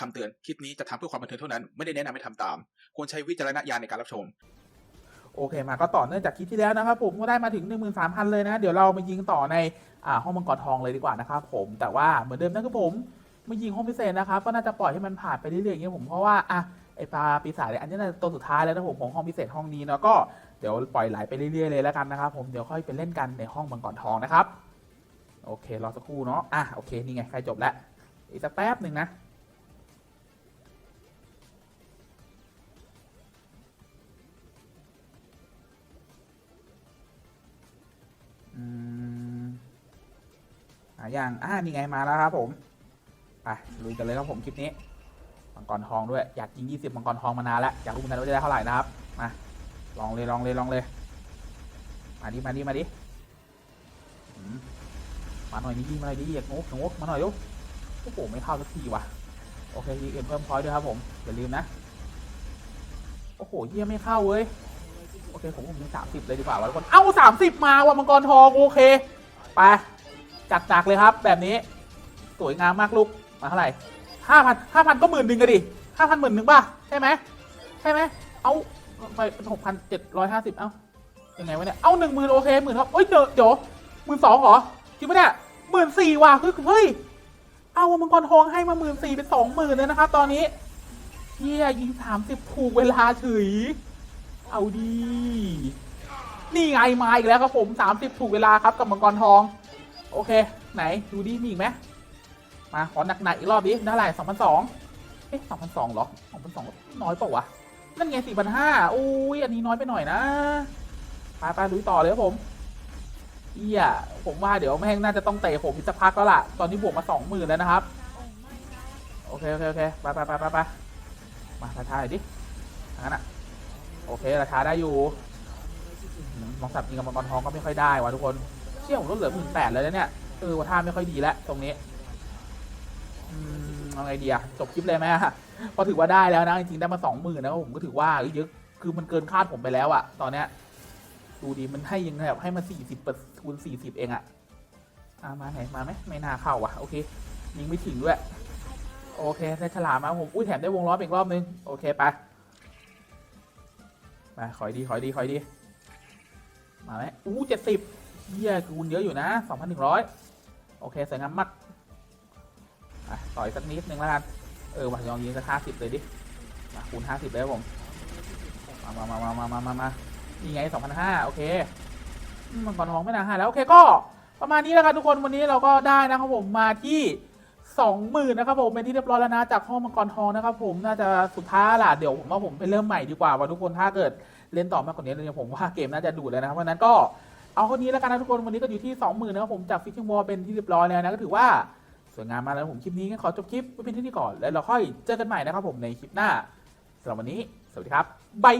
คำเตือนคลิปนี้จะทำเพื่อความบันเทิงเท่านั้น ไม่ได้แนะนำให้ทำตาม ควรใช้วิจารณญาณในการรับชม โอเคมาก็ต่อเนื่องจากคลิปที่แล้วนะครับผมก็ได้มาถึง 13,000 เลยนะ เดี๋ยวเรามายิงต่อในอ่าห้องมังกรทองเลยดีกว่านะครับผมแต่ว่าเหมือนเดิมนะครับผมมายิงห้องพิเศษนะครับก็น่าจะปล่อยให้มันผ่านไปเรื่อยๆอย่างเงี้ยผมเพราะว่าอะไอปลาปีศาจเนี่ยอันนี้น่าจะตัวสุดท้ายแล้วนะผมของห้องพิเศษห้องนี้เนาะก็เดี๋ยวปล่อยไหลไปเรื่อยๆเลยแล้วกันนะครับผมเดี๋ยวค่อยไปเล่นกันในห้องมังกรทองนะครับ โอเครอสักครู่เนาะอะโอเคนี่ไงใกล้จบแล้วอีกสักแป๊บหนึ่งนะ หาอย่างอ่านี่ไงมาแล้วครับผมไปลุยกันเลยครับผมคลิปนี้มังกรทองด้วยอยากยิง 20มังกรทองมานานแล้วอยากรู้เหมือนกันว่าจะได้เท่าไหร่นะครับมาลองเลยลองเลยลองเลย มาดิมาดิมาดิมาหน่อยนี่มาหน่อยดิอยากงกงกมาหน่อยดูโอ้โหไม่เข้าสักทีว่ะโอเคยิงเอ็มเพิ่มพอยด้วยครับผมอย่าลืมนะโอ้โหเยี่ยไม่เข้าเว้ยโอเคผมผมยิงสามสิบเลยดีกว่าวะทุกคนเอ้าสามสิบมาว่ะมังกรทองโอเคไป จัดหนักเลยครับ แบบนี้ สวยงามมากลูกมาเท่าไหร่ห้าพันห้าพันก็หมื่นหนึ่งกันดิห้าพันหมื่นหนึ่งป่ะใช่ไหมใช่ไหมเอาไปหกพันเจ็ดร้อยห้าสิบเอ้ายังไงวะเนี่ยเอาหนึ่งหมื่นโอเคหมื่นครับเอ้ยเดี๋ยวหมื่นสองเหรอจริงปะเนี่ยหมื่นสี่ว่ะเฮ้ยเฮ้ยเอามังกรทองให้มาหมื่นสี่เป็นสองหมื่นเลยนะครับตอนนี้เฮียยิงสามสิบถูกเวลาเฉยเอาดี นี่ไงมาอีกแล้วครับผม30ถูกเวลาครับกับมังกรทอง โอเค ไหน ดูดิมีอีกไหมมาขอหนักๆอีกรอบดิได้เท่าไหร่2,002เอ๊ะ2,002เหรอ2,002น้อยเปล่าวะนั่นไง4,500อุ้ยอันนี้น้อยไปหน่อยนะไปไปลุยต่อเลยครับผมเอียผมว่าเดี๋ยวแม่งน่าจะต้องเตะผมอีกสักพักแล้วล่ะ ตอนนี้บวกมา20,000แล้วนะครับ โอเคโอเคโอเคไปไปไปไปไปมาทายดิทางนั้นอะ โอเคราคาได้อยู่มองสับยิงกับมังกรทองก็ไม่ค่อยได้ว่ะทุกคน ชี่ยผมลดเหลือหมื่นแปดแล้วเนี่ยเออว่าท่าไม่ค่อยดีแล้วตรงนี้อืมเอาไงดีอะจบคลิปเลยไหมอะพอถือว่าได้แล้วนะ จริงๆได้มาสองหมื่นนะผมก็ถือว่าเยอะคือมันเกินคาดผมไปแล้วอะตอนเนี้ยดูดีมันให้ยังแบบให้มาสี่สิบคูณสี่สิบเองอะอะมาไหนมาไหมไม่น่าเข้าว่ะโอเค ยิงไม่ถึงด้วย โอเคได้ฉลามมาผมอุ้ยแถมได้วงล้อมอีกรอบนึง โอเคไปมาขอยดีขอยดีขอยดี มาไหมอู้เจ็ดสิบ เยี่ยคูณเยอะอยู่นะสองพันหนึ่งร้อยโอเคสวยงามมากต่อยสักนิดนึงแล้วกันเออวันยองยิงสักห้าสิบเลยดิมาคูณห้าสิบเลยครับผมมามามามามามามานี่ไงสองพันห้าโอเคมังกรทองไม่น่าห้าแล้วโอเคก็ประมาณนี้แล้วกันทุกคนวันนี้เราก็ได้นะครับผมมาที่สองหมื่นนะครับผมเป็นที่เรียบร้อยแล้วนะจากห้องมังกรทองนะครับผมน่าจะสุดท้ายละเดี๋ยวผมว่าผมไปเริ่มใหม่ดีกว่าว่าทุกคนถ้าเกิดเล่นต่อมากกว่านี้เนี่ยผมว่าเกมน่าจะดูดเลยนะเพราะนั้นก็ เอาคนนี้แล้วกันนะทุกคนวันนี้ก็อยู่ที่สองหมื่นนะครับผมจากฟิชชิงวอลเป็นที่เรียบร้อยแล้วนะก็ถือว่าสวยงามมากแล้วผมคลิปนี้งั้นขอจบคลิปไว้เพียงเท่านี้ก่อนแล้วเราค่อยเจอกันใหม่นะครับผมในคลิปหน้าสำหรับวันนี้ สวัสดีครับบาย